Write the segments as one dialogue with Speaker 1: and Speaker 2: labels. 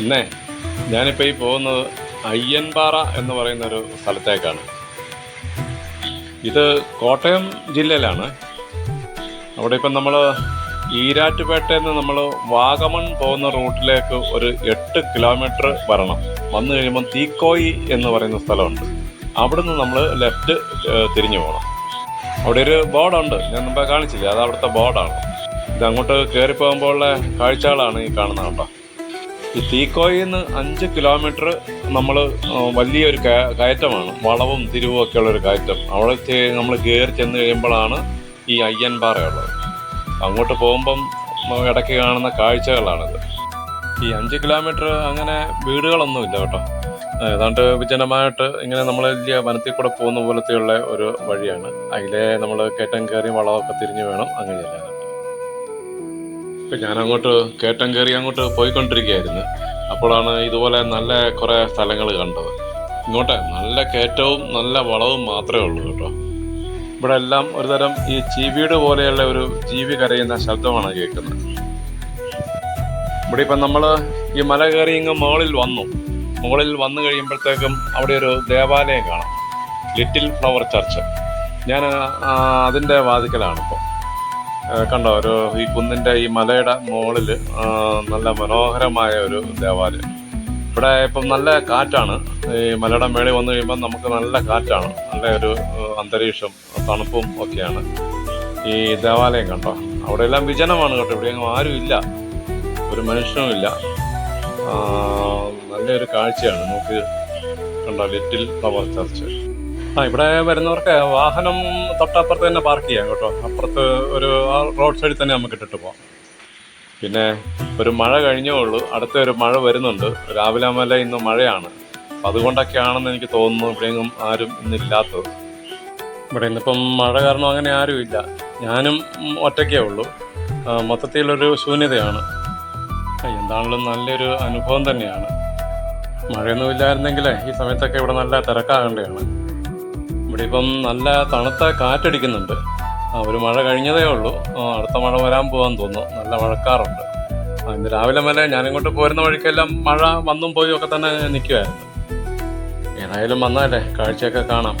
Speaker 1: പിന്നെ ഞാനിപ്പോൾ ഈ പോകുന്നത് അയ്യൻപാറ എന്ന് പറയുന്ന ഒരു സ്ഥലത്തേക്കാണ്. ഇത് കോട്ടയം ജില്ലയിലാണ്. അവിടെ ഇപ്പം നമ്മൾ ഈരാറ്റുപേട്ടയിൽ നിന്ന് നമ്മൾ വാഗമൺ പോകുന്ന റൂട്ടിലേക്ക് ഒരു എട്ട് കിലോമീറ്റർ വരണം. വന്നു കഴിയുമ്പം തീക്കോയി എന്ന് പറയുന്ന സ്ഥലമുണ്ട്. അവിടുന്ന് നമ്മൾ ലെഫ്റ്റ് തിരിഞ്ഞു പോകണം അവിടെ ഒരു ബോർഡുണ്ട്. ഞാൻ മുമ്പേ കാണിച്ചില്ല? അത് അവിടുത്തെ ബോർഡാണ്. ഇത് അങ്ങോട്ട് കയറി പോകുമ്പോഴുള്ള കാഴ്ചകളാണ് ഈ കാണുന്നത് കേട്ടോ. ഈ തീക്കോയിൽ നിന്ന് അഞ്ച് കിലോമീറ്റർ നമ്മൾ വലിയൊരു കയ- കയറ്റമാണ്. വളവും തിരിവും ഒക്കെ ഉള്ളൊരു കയറ്റം. അവിടെ നമ്മൾ കയറി ചെന്ന് കഴിയുമ്പോഴാണ് ഈ അയ്യൻപാറയുള്ളത്. അങ്ങോട്ട് പോകുമ്പം ഇടയ്ക്ക് കാണുന്ന കാഴ്ചകളാണിത്. ഈ അഞ്ച് കിലോമീറ്റർ അങ്ങനെ വീടുകളൊന്നുമില്ല കേട്ടോ. ഏതാണ്ട് വിജനമായിട്ട് ഇങ്ങനെ നമ്മൾ വലിയ വനത്തിൽ കൂടെ പോകുന്ന പോലത്തെയുള്ള ഒരു വഴിയാണ്. അതിലെ നമ്മൾ കയറ്റം കയറി വളമൊക്കെ തിരിഞ്ഞ് വേണം അങ്ങനെ ചെല്ലാനായിട്ട് ഇപ്പം ഞാൻ അങ്ങോട്ട് കേട്ടം കയറി അങ്ങോട്ട് പോയിക്കൊണ്ടിരിക്കുകയായിരുന്നു. അപ്പോഴാണ് ഇതുപോലെ നല്ല കുറേ സ്ഥലങ്ങൾ കണ്ടത്. ഇങ്ങോട്ടെ നല്ല കയറ്റവും നല്ല വളവും മാത്രമേ ഉള്ളൂ കേട്ടോ. ഇവിടെ എല്ലാം ഒരുതരം ഈ ചീവീട് പോലെയുള്ള ഒരു ജീവി കരയുന്ന ശബ്ദമാണ് കേൾക്കുന്നത്. ഇവിടെ ഇപ്പം നമ്മൾ ഈ മല കയറി ഇങ്ങ് മുകളിൽ വന്നു. മുകളിൽ വന്നു കഴിയുമ്പോഴത്തേക്കും അവിടെ ഒരു ദേവാലയം കാണാം. Little flower church. ഞാൻ അതിന്റെ വാതിക്കലാണ് ഇപ്പോൾ കണ്ടോ ഒരു ഈ കുന്നിന്റെ ഈ മലയുടെ മുകളിൽ നല്ല മനോഹരമായ ഒരു ദേവാലയം. ഇവിടെ ഇപ്പം നല്ല കാറ്റാണ്. ഈ മലയുടെ മേളിൽ വന്നു കഴിയുമ്പോൾ നമുക്ക് നല്ല കാറ്റാണ്. നല്ല ഒരു അന്തരീക്ഷം തണുപ്പും ഒക്കെയാണ്. ഈ ദേവാലയം കണ്ടോ? അവിടെ എല്ലാം വിജനമാണ് കേട്ടോ. ഇവിടെ എങ്ങും ആരും ഇല്ല. ഒരു മനുഷ്യനും ഇല്ല. നല്ലൊരു കാഴ്ചയാണ്. നമുക്ക് കണ്ടോ ലിറ്റിൽ ഫ്ലവർ ചർച്ച്. ആ ഇവിടെ വരുന്നവർക്ക് വാഹനം തൊട്ടപ്പുറത്ത് തന്നെ പാർക്ക് ചെയ്യാം കേട്ടോ. അപ്പുറത്ത് ഒരു റോഡ് സൈഡിൽ തന്നെ നമുക്ക് ഇട്ടിട്ട് പോവാം. പിന്നെ ഒരു മഴ കഴിഞ്ഞേ ഉള്ളൂ. അടുത്ത ഒരു മഴ വരുന്നുണ്ട്. രാവിലെ മല ഇന്ന് മഴയാണ്. അപ്പം അതുകൊണ്ടൊക്കെയാണെന്ന് എനിക്ക് തോന്നുന്നു. ഇവിടെയെങ്കിലും ആരും ഇന്നില്ലാത്തത് ഇവിടെ ഇന്നിപ്പം മഴ കാരണം അങ്ങനെ ആരുമില്ല ഞാനും ഒറ്റയ്ക്കേ ഉള്ളൂ. മൊത്തത്തിലൊരു ശൂന്യതയാണ്. എന്താണെങ്കിലും നല്ലൊരു അനുഭവം തന്നെയാണ്. മഴയൊന്നും ഇല്ലായിരുന്നെങ്കിൽ ഈ സമയത്തൊക്കെ ഇവിടെ നല്ല തിരക്കാകേണ്ടതാണ്. ഇവിടെ ഇപ്പം നല്ല തണുത്ത കാറ്റടിക്കുന്നുണ്ട്. ഒരു മഴ കഴിഞ്ഞതേ ഉള്ളൂ. അടുത്ത മഴ വരാൻ പോകാൻ തോന്നുന്നു. നല്ല മഴക്കാറുണ്ട്. ഇന്ന് രാവിലെ മുതലേ ഞാനിങ്ങോട്ട് പോരുന്ന വഴിക്കെല്ലാം മഴ വന്നും പോയും ഒക്കെ തന്നെ നിൽക്കുമായിരുന്നു ഏതായാലും വന്നാലേ കാഴ്ചയൊക്കെ കാണാം.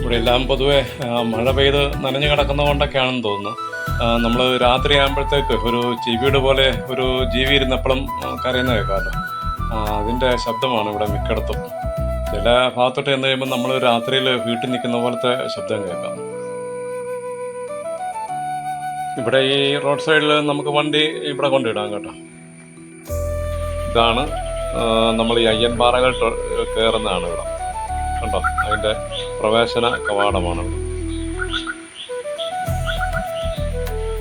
Speaker 1: ഇവിടെ എല്ലാം പൊതുവെ മഴ പെയ്ത് നനഞ്ഞു കിടക്കുന്ന കൊണ്ടൊക്കെയാണെന്ന് തോന്നുന്നു. നമ്മൾ രാത്രി ആകുമ്പോഴത്തേക്ക് ഒരു ചീവീട് പോലെ ഒരു ജീവി ഇരുന്നപ്പോഴും കരയുന്ന കേൾക്കാമല്ലോ. അതിന്റെ ശബ്ദമാണ് ഇവിടെ മിക്കയിടത്തും. ചില ഭാഗത്തോട്ട് എന്ന് കഴിയുമ്പോൾ നമ്മൾ രാത്രിയിൽ വീട്ടിൽ നിൽക്കുന്ന പോലത്തെ ശബ്ദം കേൾക്കാം. ഇവിടെ ഈ റോഡ് സൈഡിൽ നമുക്ക് വണ്ടി ഇവിടെ കൊണ്ടിടാം കേട്ടോ. ഇതാണ് നമ്മൾ ഈ അയ്യൻപാറകൾ പാറകൾ കയറുന്നതാണ് ഇവിടെ. കണ്ടോ? അതിന്റെ പ്രവേശന കവാടമാണ്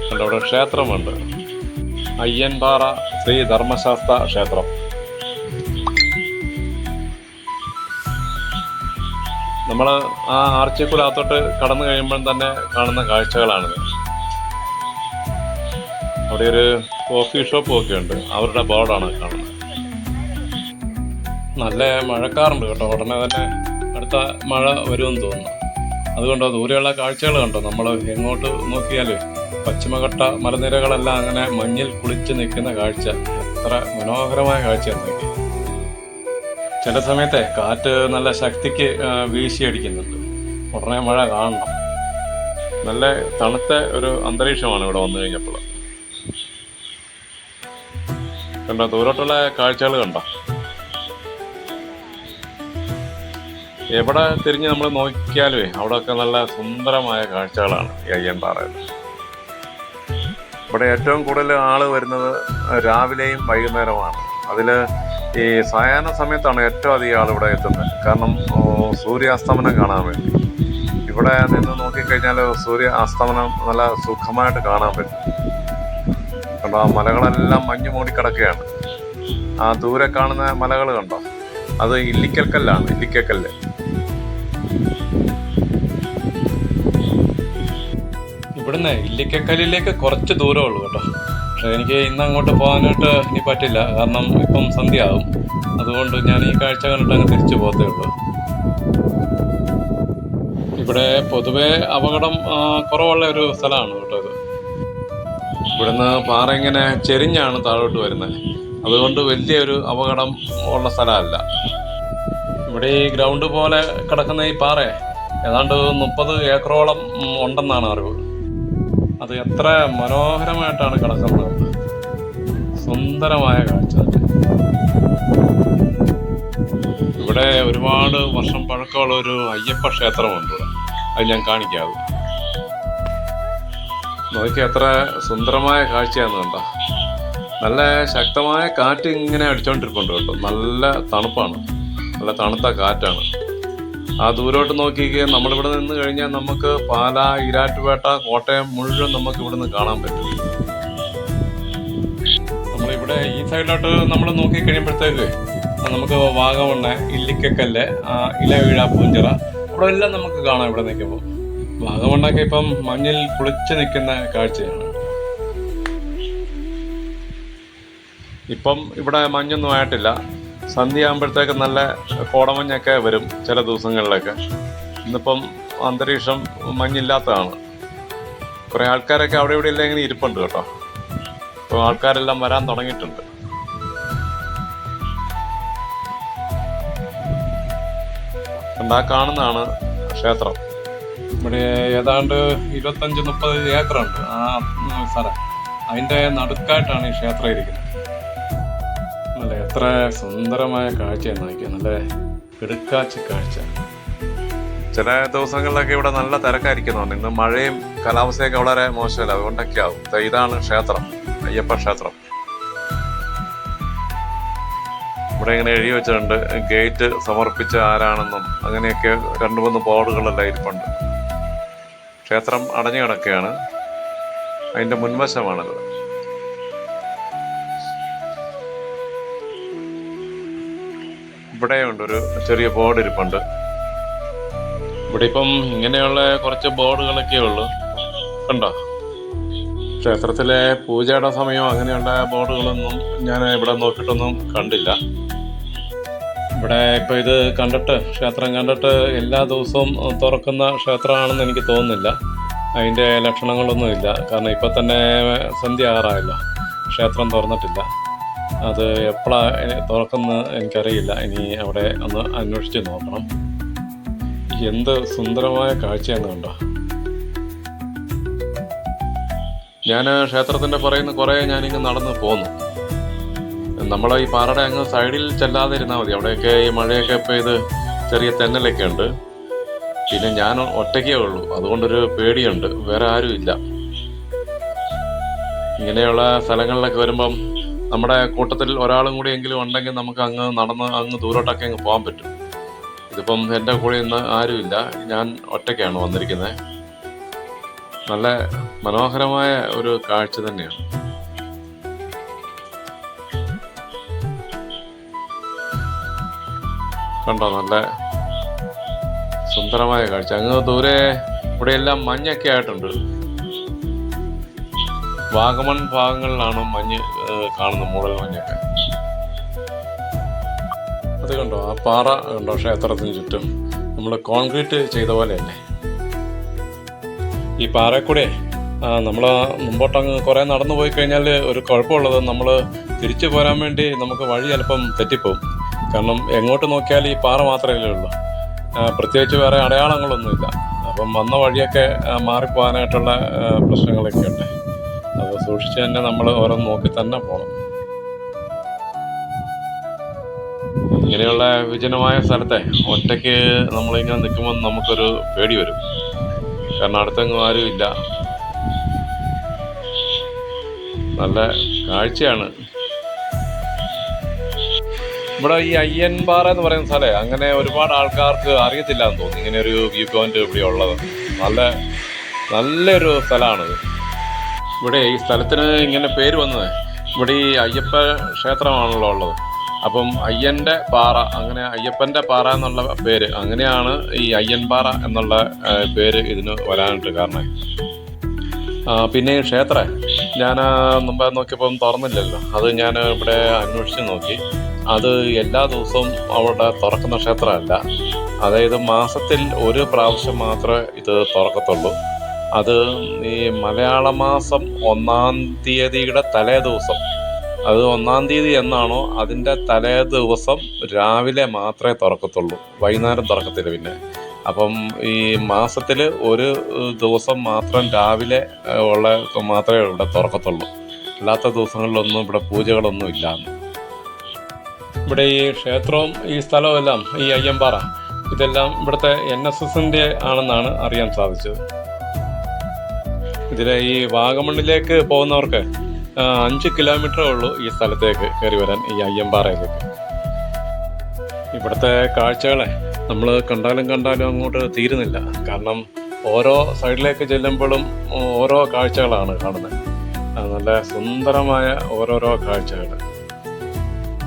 Speaker 1: കണ്ടോ? ഇവിടെ ക്ഷേത്രമുണ്ട്. അയ്യൻപാറ ശ്രീ ധർമ്മശാസ്ത്ര ക്ഷേത്രം. നമ്മൾ ആ ആർച്ചക്കുലാത്തോട്ട് കടന്നു കഴിയുമ്പോൾ തന്നെ കാണുന്ന കാഴ്ചകളാണിത്. അവിടെ ഒരു കോഫി ഷോപ്പ് ഒക്കെ ഉണ്ട്. അവരുടെ ബോർഡാണ് കാണുന്നത്. നല്ല മഴക്കാറുണ്ട് കേട്ടോ. ഉടനെ തന്നെ അടുത്ത മഴ വരുമെന്ന് തോന്നുന്നു. അതുകൊണ്ട് ദൂരെയുള്ള കാഴ്ചകൾ കണ്ടോ? നമ്മൾ എങ്ങോട്ട് നോക്കിയാലും പശ്ചിമഘട്ട മലനിരകളെല്ലാം അങ്ങനെ മഞ്ഞിൽ കുളിച്ച് നിൽക്കുന്ന കാഴ്ച. എത്ര മനോഹരമായ കാഴ്ചയാണ് ചില സമയത്തെ കാറ്റ് നല്ല ശക്തിക്ക് വീശിയടിക്കുന്നുണ്ട്. ഉടനെ മഴ കാണണം. നല്ല തണുത്ത ഒരു അന്തരീക്ഷമാണ് ഇവിടെ വന്നു കഴിഞ്ഞപ്പോൾ. കണ്ടോ ദൂരോട്ടുള്ള കാഴ്ചകൾ കണ്ടോ? എവിടെ തിരിഞ്ഞ് നമ്മൾ നോക്കിയാലുമേ അവിടെയൊക്കെ നല്ല സുന്ദരമായ കാഴ്ചകളാണ് അയ്യൻ അയ്യൻപാറയിൽ ഇവിടെ ഏറ്റവും കൂടുതൽ ആൾ വരുന്നത് രാവിലെയും വൈകുന്നേരമാണ് അതിൽ ഈ സായാഹ്ന സമയത്താണ് ഏറ്റവും അധികം ആൾ ഇവിടെ എത്തുന്നത്. കാരണം സൂര്യാസ്തമനം കാണാൻ വേണ്ടി. ഇവിടെ നിന്ന് നോക്കിക്കഴിഞ്ഞാൽ സൂര്യ അസ്തമനം നല്ല സുഖമായിട്ട് കാണാൻ പറ്റും. കണ്ടോ ആ മലകളെല്ലാം മഞ്ഞു മൂടിക്കിടക്കുകയാണ് ആ ദൂരെ കാണുന്ന മലകൾ കണ്ടോ? അത് ഇല്ലിക്കൽക്കല്ലാണ് ഇല്ലിക്കൽക്കല്ല് ഇവിടുന്ന് ഇല്ലിക്കക്കല്ലിലേക്ക് കുറച്ച് ദൂരമുള്ളൂ കേട്ടോ. എനിക്ക് ഇന്ന് അങ്ങോട്ട് പോകാനായിട്ട് ഇനി പറ്റില്ല. കാരണം ഇപ്പം സന്ധ്യയാകും അതുകൊണ്ട് ഞാൻ ഈ കാഴ്ച കണ്ടിട്ട് അങ്ങ് തിരിച്ചു പോകത്തേ ഉള്ളൂ. ഇവിടെ പൊതുവെ അപകടം കുറവുള്ള ഒരു സ്ഥലമാണ് കേട്ടോ ഇത്. ഇവിടുന്ന് പാറ ഇങ്ങനെ ചെരിഞ്ഞാണ് താഴോട്ട് വരുന്നത്. അതുകൊണ്ട് വലിയൊരു അപകടം ഉള്ള സ്ഥലമല്ല. ഇവിടെ ഈ ഗ്രൗണ്ട് പോലെ കിടക്കുന്ന ഈ പാറ ഏതാണ്ട് മുപ്പത് ഏക്കറോളം ഉണ്ടെന്നാണ് അറിവ്. അത് എത്ര മനോഹരമായിട്ടാണ് കിടക്കുന്നത്. സുന്ദരമായ കാഴ്ച. ഇവിടെ ഒരുപാട് വർഷം പഴക്കമുള്ള ഒരു അയ്യപ്പ ക്ഷേത്രമുണ്ട് ഇവിടെ. അത് ഞാൻ കാണിക്കാതെ നോക്കി എത്ര സുന്ദരമായ കാഴ്ചയാണെന്ന് കണ്ട. നല്ല ശക്തമായ കാറ്റ് ഇങ്ങനെ അടിച്ചോണ്ടിരിപ്പുണ്ട് കേട്ടോ. നല്ല തണുപ്പാണ്. നല്ല തണുത്ത കാറ്റാണ്. ആ ദൂരോട്ട് നോക്കിക്കേ നമ്മളിവിടെ നിന്ന് കഴിഞ്ഞാൽ നമുക്ക് പാല ഇരാറ്റുപേട്ട കോട്ടയം മുഴുവൻ നമുക്ക് ഇവിടെ നിന്ന് കാണാൻ പറ്റും. നമ്മളിവിടെ ഈ സൈഡിലോട്ട് നമ്മൾ നോക്കി കഴിയുമ്പോഴത്തേക്ക് നമുക്ക് വാഗമണ്ണ ഇല്ലിക്കക്കല്ല് ഇല ഇലവീഴ പൂഞ്ചിറ അവിടെ എല്ലാം നമുക്ക് കാണാം ഇവിടെ നിൽക്കുമ്പോൾ. വാഗമണ്ണൊക്കെ ഇപ്പം മഞ്ഞിൽ കുളിച്ച് നിൽക്കുന്ന കാഴ്ചയാണ്. ഇപ്പം ഇവിടെ മഞ്ഞൊന്നും ആയിട്ടില്ല. സന്ധ്യ ആകുമ്പോഴത്തേക്ക് നല്ല കോടമഞ്ഞൊക്കെ വരും ചില ദിവസങ്ങളിലൊക്കെ. ഇന്നിപ്പം അന്തരീക്ഷം മഞ്ഞില്ലാത്തതാണ്. കുറേ ആൾക്കാരൊക്കെ അവിടെ ഇവിടെ എല്ലാം ഇങ്ങനെ ഇരിപ്പുണ്ട് കേട്ടോ. ഇപ്പോൾ ആൾക്കാരെല്ലാം വരാൻ തുടങ്ങിയിട്ടുണ്ട്. എന്താ കാണുന്നതാണ് ക്ഷേത്രം. ഇവിടെ ഏതാണ്ട് ഇരുപത്തഞ്ച് മുപ്പത് ഏക്കറുണ്ട് ആ സ്ഥലം. അതിന്റെ നടുക്കായിട്ടാണ് ഈ ക്ഷേത്രം ഇരിക്കുന്നത്. നല്ല എത്ര സുന്ദരമായ കാഴ്ചയാണ് നോക്കിയത് നല്ല കിടുക്കാച്ച കാഴ്ച. ചില ദിവസങ്ങളിലൊക്കെ ഇവിടെ നല്ല തിരക്കായിരിക്കുന്നു ഇന്ന് മഴയും കാലാവസ്ഥയൊക്കെ വളരെ മോശമല്ല? അതുകൊണ്ടൊക്കെ ആവും ഇതാണ് ക്ഷേത്രം അയ്യപ്പ ക്ഷേത്രം. ഇവിടെ ഇങ്ങനെ എഴുതി വെച്ചിട്ടുണ്ട് ഗേറ്റ് സമർപ്പിച്ച ആരാണെന്നും അങ്ങനെയൊക്കെ രണ്ടു മൂന്ന് ബോർഡുകളെല്ലാം ഇരിപ്പുണ്ട്. ക്ഷേത്രം അടഞ്ഞു കിടക്കുകയാണ്. അതിന്റെ മുൻവശമാണത്. ഇവിടെയുണ്ട് ഒരു ചെറിയ ബോർഡ് ഇരിപ്പുണ്ട്. ഇവിടെ ഇപ്പം ഇങ്ങനെയുള്ള കുറച്ച് ബോർഡുകളൊക്കെ ഉള്ളു. കണ്ടോ? ക്ഷേത്രത്തിലെ പൂജയുടെ സമയം അങ്ങനെയുള്ള ബോർഡുകളൊന്നും ഞാൻ ഇവിടെ നോക്കിയിട്ടൊന്നും കണ്ടില്ല. ഇവിടെ ഇപ്പൊ ഇത് കണ്ടിട്ട് ക്ഷേത്രം കണ്ടിട്ട് എല്ലാ ദിവസവും തുറക്കുന്ന ക്ഷേത്രമാണെന്ന് എനിക്ക് തോന്നുന്നില്ല. അതിന്റെ ലക്ഷണങ്ങളൊന്നുമില്ല. കാരണം ഇപ്പം തന്നെ സന്ധ്യ ആറായില്ല. ക്ഷേത്രം തുറന്നിട്ടില്ല. അത് എപ്പോഴാണ് തുറക്കുന്ന എനിക്കറിയില്ല. ഇനി അവിടെ ഒന്ന് അന്വേഷിച്ച് നോക്കണം. എന്ത് സുന്ദരമായ കാഴ്ചയാണ് കണ്ടോ? ഞാൻ ക്ഷേത്രത്തിന്റെ പറയുന്ന കുറേ ഞാനിങ്ങ് നടന്ന് പോന്നു. നമ്മൾ ഈ പാറയുടെ അങ്ങ് സൈഡിൽ ചെല്ലാതെ ഇരുന്നാൽ മതി. അവിടെയൊക്കെ ഈ മഴയൊക്കെ പെയ്ത് ചെറിയ തെന്നലൊക്കെ ഉണ്ട്. പിന്നെ ഞാൻ ഒറ്റയ്ക്കേ ഉള്ളൂ. അതുകൊണ്ടൊരു പേടിയുണ്ട്. വേറെ ആരും ഇല്ല ഇങ്ങനെയുള്ള സ്ഥലങ്ങളിലൊക്കെ വരുമ്പം നമ്മുടെ കൂട്ടത്തിൽ ഒരാളും കൂടി എങ്കിലും ഉണ്ടെങ്കിൽ നമുക്ക് അങ്ങ് നടന്ന് അങ്ങ് ദൂരോട്ടൊക്കെ അങ്ങ് പോകാൻ പറ്റും. ഇതിപ്പം എന്റെ കൂടെ ഇന്ന് ആരുമില്ല. ഞാൻ ഒറ്റയ്ക്കാണ് വന്നിരിക്കുന്നത്. നല്ല മനോഹരമായ ഒരു കാഴ്ച തന്നെയാണ്. കണ്ടോ? നല്ല സുന്ദരമായ കാഴ്ച. അങ്ങ് ദൂരെ ഇവിടെയെല്ലാം മഞ്ഞൊക്കെ ആയിട്ടുണ്ട്. വാഗമൺ ഭാഗങ്ങളിലാണ് മഞ്ഞ് കാണുന്ന മൂടൽ മഞ്ഞൊക്കെ? അത് കണ്ടോ? ആ പാറ കണ്ടോ? ക്ഷേത്രത്തിന് ചുറ്റും. നമ്മൾ കോൺക്രീറ്റ് ചെയ്ത പോലെയല്ലേ? ഈ പാറയെക്കൂടെ നമ്മൾ മുമ്പോട്ടങ്ങ് കുറേ നടന്നു പോയി കഴിഞ്ഞാൽ ഒരു കുഴപ്പമുള്ളത് നമ്മൾ തിരിച്ചു പോരാൻ വേണ്ടി നമുക്ക് വഴി ചിലപ്പം തെറ്റിപ്പോവും. കാരണം എങ്ങോട്ട് നോക്കിയാൽ ഈ പാറ മാത്രമല്ലേ ഉള്ളൂ. പ്രത്യേകിച്ച് വേറെ അടയാളങ്ങളൊന്നുമില്ല. അപ്പം വന്ന വഴിയൊക്കെ മാറിപ്പോകാനായിട്ടുള്ള പ്രശ്നങ്ങളൊക്കെ ഉണ്ട് അത് സൂക്ഷിച്ച് തന്നെ നമ്മൾ ഓരോ നോക്കി തന്നെ പോകണം ഇങ്ങനെയുള്ള വിജനമായ സ്ഥലത്തെ ഒറ്റയ്ക്ക് നമ്മളിങ്ങനെ നിൽക്കുമ്പോൾ നമുക്കൊരു പേടി വരും. കാരണം അടുത്തെങ്ങും ആരും ഇല്ല. നല്ല കാഴ്ചയാണ്. ഇവിടെ ഈ അയ്യൻപാറ എന്ന് പറയുന്ന സ്ഥലേ അങ്ങനെ ഒരുപാട് ആൾക്കാർക്ക് അറിയത്തില്ല എന്ന് തോന്നുന്നു. ഇങ്ങനെ ഒരു വ്യൂ പോയിന്റ് ഇവിടെ ഉള്ളത്. നല്ല നല്ലൊരു സ്ഥലമാണിത്. ഇവിടെ ഈ സ്ഥലത്തിന് ഇങ്ങനെ പേര് വന്നത്. ഇവിടെ ഈ അയ്യപ്പ ക്ഷേത്രമാണല്ലോ ഉള്ളത്. അപ്പം അയ്യന്റെ പാറ അങ്ങനെ അയ്യപ്പന്റെ പാറ എന്നുള്ള പേര് അങ്ങനെയാണ് ഈ അയ്യൻ പാറ എന്നുള്ള പേര് ഇതിന് വരാനായിട്ട് കാരണം. പിന്നെ ഈ ക്ഷേത്രം ഞാൻ മുമ്പ് നോക്കിയപ്പം തുറന്നില്ലല്ലോ. അത് ഞാൻ ഇവിടെ അന്വേഷിച്ച് നോക്കി. അത് എല്ലാ ദിവസവും അവിടെ തുറക്കുന്ന ക്ഷേത്രമല്ല. അതായത് മാസത്തിൽ ഒരു പ്രാവശ്യം മാത്രമേ ഇത് തുറക്കത്തുള്ളൂ. അത് ഈ മലയാള മാസം ഒന്നാം തീയതിയുടെ തലേ ദിവസം. അത് ഒന്നാം തീയതി എന്നാണോ? അതിന്റെ തലേ ദിവസം രാവിലെ മാത്രമേ തുറക്കത്തുള്ളൂ. വൈകുന്നേരം തുറക്കത്തില്ല പിന്നെ. അപ്പം ഈ മാസത്തിൽ ഒരു ദിവസം മാത്രം രാവിലെ ഉള്ള മാത്രമേ ഇവിടെ തുറക്കത്തുള്ളൂ. അല്ലാത്ത ദിവസങ്ങളിലൊന്നും ഇവിടെ പൂജകളൊന്നും ഇല്ലാന്ന്. ഇവിടെ ഈ ക്ഷേത്രവും ഈ സ്ഥലവും എല്ലാം ഈ അയ്യമ്പാറ ഇതെല്ലാം ഇവിടുത്തെ എൻ എസ് എസിന്റെ ആണെന്നാണ് അറിയാൻ സാധിച്ചത്. ഇതിലെ ഈ വാഗമണ്ണിലേക്ക് പോകുന്നവർക്ക് അഞ്ച് കിലോമീറ്ററേ ഉള്ളൂ ഈ സ്ഥലത്തേക്ക് കയറി വരാൻ ഈ അയ്യമ്പാറയിലേക്ക്. ഇവിടുത്തെ കാഴ്ചകളെ നമ്മൾ കണ്ടാലും കണ്ടാലും അങ്ങോട്ട് തീരുന്നില്ല. കാരണം ഓരോ സൈഡിലേക്ക് ചെല്ലുമ്പോഴും ഓരോ കാഴ്ചകളാണ് കാണുന്നത്. നല്ല സുന്ദരമായ ഓരോരോ കാഴ്ചകൾ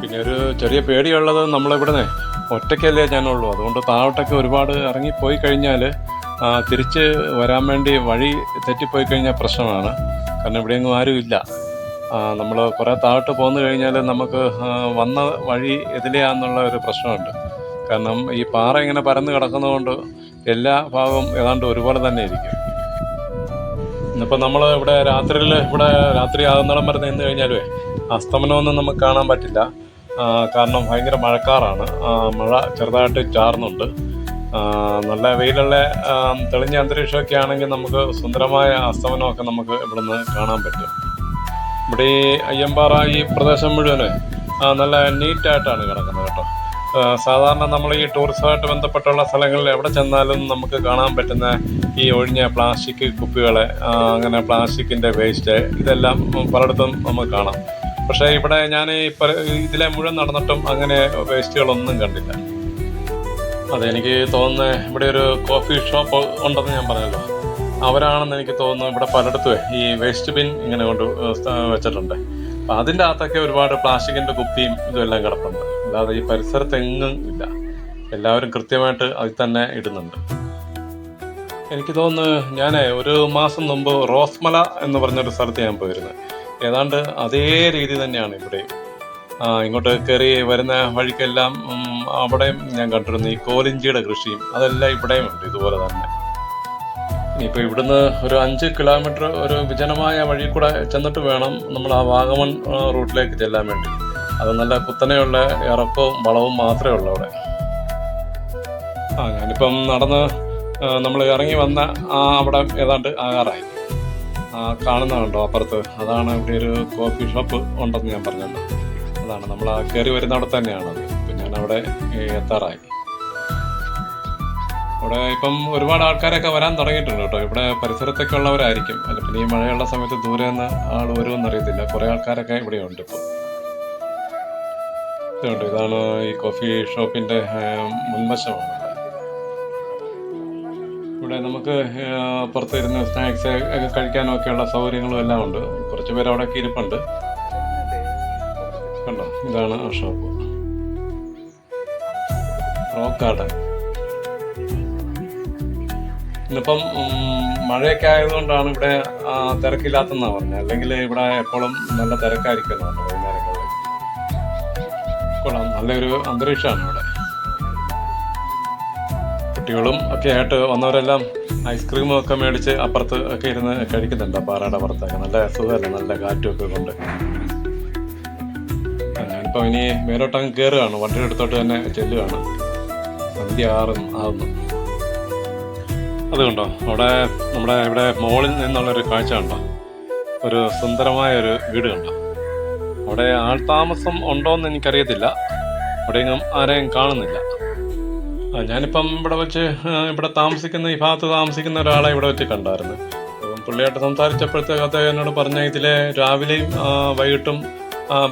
Speaker 1: പിന്നെ ഒരു ചെറിയ പേടിയുള്ളത് നമ്മളിവിടുന്ന് ഒറ്റയ്ക്കല്ലേ ഞാനുള്ളൂ. അതുകൊണ്ട് താവട്ടൊക്കെ ഒരുപാട് ഇറങ്ങിപ്പോയി കഴിഞ്ഞാൽ തിരിച്ച് വരാൻ വേണ്ടി വഴി തെറ്റിപ്പോയി കഴിഞ്ഞാൽ പ്രശ്നമാണ്. കാരണം ഇവിടെയെങ്ങും ഇല്ല. നമ്മൾ കുറേ താഴോട്ട് പോന്നു കഴിഞ്ഞാൽ നമുക്ക് വന്ന വഴി എതിലെയാന്നുള്ള ഒരു പ്രശ്നമുണ്ട്. കാരണം ഈ പാറ ഇങ്ങനെ പരന്ന് കിടക്കുന്നതുകൊണ്ട് എല്ലാ ഭാഗവും ഏതാണ്ട് ഒരുപോലെ തന്നെ ഇരിക്കും. ഇന്നിപ്പോൾ നമ്മൾ ഇവിടെ രാത്രിയിൽ ഇവിടെ രാത്രി ആകുന്നിടം വരെ നിന്ന് കഴിഞ്ഞാലേ അസ്തമനമൊന്നും നമുക്ക് കാണാൻ പറ്റില്ല. കാരണം ഭയങ്കര മഴക്കാറാണ്. മഴ ചെറുതായിട്ട് ചാർന്നുണ്ട് നല്ല വെയിലുള്ള തെളിഞ്ഞ അന്തരീക്ഷമൊക്കെ ആണെങ്കിൽ നമുക്ക് സുന്ദരമായ അസ്തമനമൊക്കെ നമുക്ക് ഇവിടുന്ന് കാണാൻ പറ്റും. ഇവിടെ ഈ അയ്യമ്പാറ ഈ പ്രദേശം മുഴുവൻ നല്ല നീറ്റായിട്ടാണ് കിടക്കുന്നത് കേട്ടോ. സാധാരണ നമ്മൾ ഈ ടൂറിസമായിട്ട് ബന്ധപ്പെട്ടുള്ള സ്ഥലങ്ങളിൽ എവിടെ ചെന്നാലും നമുക്ക് കാണാൻ പറ്റുന്ന ഈ ഒഴിഞ്ഞ പ്ലാസ്റ്റിക് കുപ്പികളെ അങ്ങനെ പ്ലാസ്റ്റിക്കിന്റെ വേസ്റ്റ് ഇതെല്ലാം പലയിടത്തും നമുക്ക് കാണാം. പക്ഷേ ഇവിടെ ഞാൻ ഇതിലെ മുഴുവൻ നടന്നിട്ടും അങ്ങനെ വേസ്റ്റുകളൊന്നും കണ്ടില്ല. അതെനിക്ക് തോന്നുന്നത് ഇവിടെ ഒരു കോഫി ഷോപ്പ് ഉണ്ടെന്ന് ഞാൻ പറഞ്ഞല്ലോ. അവരാണെന്ന് എനിക്ക് തോന്നുന്നു ഇവിടെ പലയിടത്തും ഈ വേസ്റ്റ് ബിൻ ഇങ്ങനെ കൊണ്ട് വെച്ചിട്ടുണ്ട്. അപ്പം അതിന്റെ അകത്തൊക്കെ ഒരുപാട് പ്ലാസ്റ്റിക്കിന്റെ കുപ്പിയും ഇതും എല്ലാം കിടപ്പുണ്ട്. അല്ലാതെ ഈ പരിസരത്തെങ്ങും ഇല്ല. എല്ലാവരും കൃത്യമായിട്ട് അതിൽ തന്നെ ഇടുന്നുണ്ട്. എനിക്ക് തോന്നുന്നു ഞാൻ ഒരു മാസം മുമ്പ് റോസ്മല എന്ന് പറഞ്ഞൊരു സ്ഥലത്ത് ഞാൻ പോയിരുന്നു. ഏതാണ്ട് അതേ രീതി തന്നെയാണ് ഇവിടെ ഇങ്ങോട്ട് കയറി വരുന്ന വഴിക്കെല്ലാം അവിടെ അവിടെയും ഞാൻ കണ്ടിരുന്നു ഈ കോലിഞ്ചിയുടെ കൃഷിയും. അതെല്ലാം ഇവിടെയും ഉണ്ട് ഇതുപോലെ തന്നെ. ഇനിയിപ്പോൾ ഇവിടുന്ന് ഒരു അഞ്ച് കിലോമീറ്റർ ഒരു വിജനമായ വഴി കൂടെ ചെന്നിട്ട് വേണം നമ്മൾ ആ വാഗമൺ റൂട്ടിലേക്ക് ചെല്ലാൻ വേണ്ടി. അത് നല്ല കുത്തനെയുള്ള ഇറക്കവും വളവും മാത്രമേ ഉള്ളൂ അവിടെ. ആ ഞാനിപ്പം നടന്ന് നമ്മൾ ഇറങ്ങി വന്ന ആ അവിടെ ഏതാണ്ട് ആകാറായി. കാണുന്നതുണ്ടോ അപ്പുറത്ത്? അതാണ് ഇവിടെ ഒരു കോഫി ഷോപ്പ് ഉണ്ടെന്ന് ഞാൻ പറഞ്ഞല്ലോ. അതാണ് നമ്മൾ ആ കയറി വരുന്ന അവിടെ തന്നെയാണത് ഇപ്പം ഞാൻ അവിടെ എത്താറായി. ഇവിടെ ഇപ്പം ഒരുപാട് ആൾക്കാരൊക്കെ വരാൻ തുടങ്ങിയിട്ടുണ്ട് കേട്ടോ. ഇവിടെ പരിസരത്തൊക്കെ ഉള്ളവരായിരിക്കും. അല്ല പിന്നെ ഈ മഴയുള്ള സമയത്ത് ദൂരെ നിന്ന് ആൾ വരുമെന്ന് അറിയത്തില്ല കുറേ ആൾക്കാരൊക്കെ ഇവിടെ ഉണ്ട് ഇപ്പം ഇതാണ് ഈ കോഫി ഷോപ്പിന്റെ മുൻവശമാണ്. ഇവിടെ നമുക്ക് പുറത്തിരുന്ന് സ്നാക്സ് ഒക്കെ കഴിക്കാനും ഒക്കെയുള്ള സൗകര്യങ്ങളും എല്ലാം ഉണ്ട്. കുറച്ച് അവിടെ ഇരിപ്പുണ്ട്. കണ്ടോ ഇതാണ് ആ ഷോപ്പ്. റോക്ക് ഗാർഡൻ ഇന്നിപ്പം മഴയൊക്കെ ആയതുകൊണ്ടാണ് ഇവിടെ തിരക്കില്ലാത്തെന്ന് തിരക്കില്ലാത്തെന്നാണ് പറഞ്ഞത് അല്ലെങ്കിൽ ഇവിടെ എപ്പോഴും നല്ല തിരക്കായിരിക്കും വൈകുന്നേരങ്ങളിൽ. കൊള്ളാം. നല്ലൊരു അന്തരീക്ഷമാണ് ഇവിടെ. കുട്ടികളും ഒക്കെ ആയിട്ട് വന്നവരെല്ലാം ഐസ്ക്രീമും ഒക്കെ മേടിച്ച് അപ്പുറത്ത് ഒക്കെ ഇരുന്ന് കഴിക്കുന്നുണ്ട്. പാറയുടെ പുറത്തൊക്കെ. നല്ല സുഖമല്ലേ? നല്ല കാറ്റും ഒക്കെ കൊണ്ട്. ആ, ഇനി മേലോട്ടങ്ങ് കയറുകയാണ് വണ്ടിയുടെ അടുത്തോട്ട് തന്നെ ചെല്ലുകയാണ്. സന്ധ്യ ആറും ആകുന്നു അതുകൊണ്ടോ അവിടെ നമ്മുടെ ഇവിടെ മോളിൽ നിന്നുള്ളൊരു കാഴ്ച കണ്ടോ? ഒരു സുന്ദരമായ ഒരു വീട് കണ്ടോ? അവിടെ ആൾ താമസം ഉണ്ടോയെന്ന് എനിക്കറിയത്തില്ല. അവിടെയെങ്കിലും ആരെയും കാണുന്നില്ല. ഞാനിപ്പം ഇവിടെ വെച്ച് ഇവിടെ താമസിക്കുന്ന ഈ ഭാഗത്ത് താമസിക്കുന്ന ഒരാളെ ഇവിടെ വെച്ച് കണ്ടായിരുന്നു. പുള്ളിയായിട്ട് സംസാരിച്ചപ്പോഴത്തേക്ക് അദ്ദേഹം എന്നോട് പറഞ്ഞ ഇതിലെ രാവിലെയും വൈകിട്ടും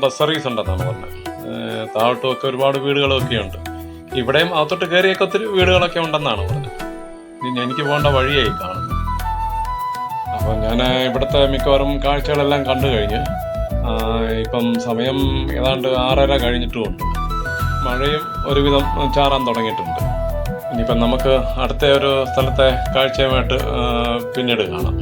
Speaker 1: ബസ് സർവീസ് ഉണ്ടെന്നാണ് പറഞ്ഞത്. താഴോട്ടുമൊക്കെ ഒരുപാട് വീടുകളൊക്കെ ഉണ്ട് ഇവിടെയും അകത്തോട്ട് കയറിയൊക്കെ ഒത്തിരി വീടുകളൊക്കെ ഉണ്ടെന്നാണ് പറഞ്ഞത്. ഇനി എനിക്ക് പോകേണ്ട വഴിയായി കാണുന്നത്. അപ്പം ഞാൻ ഇവിടുത്തെ മിക്കവാറും കാഴ്ചകളെല്ലാം കണ്ടു കഴിഞ്ഞ് ഇപ്പം സമയം ഏതാണ്ട് ആറര കഴിഞ്ഞിട്ടുമുണ്ട്. മഴയും ഒരുവിധം ചാറാൻ തുടങ്ങിയിട്ടുണ്ട്. ഇനിയിപ്പം നമുക്ക് അടുത്ത ഒരു സ്ഥലത്തെ കാഴ്ചയുമായിട്ട് പിന്നീട് കാണാം.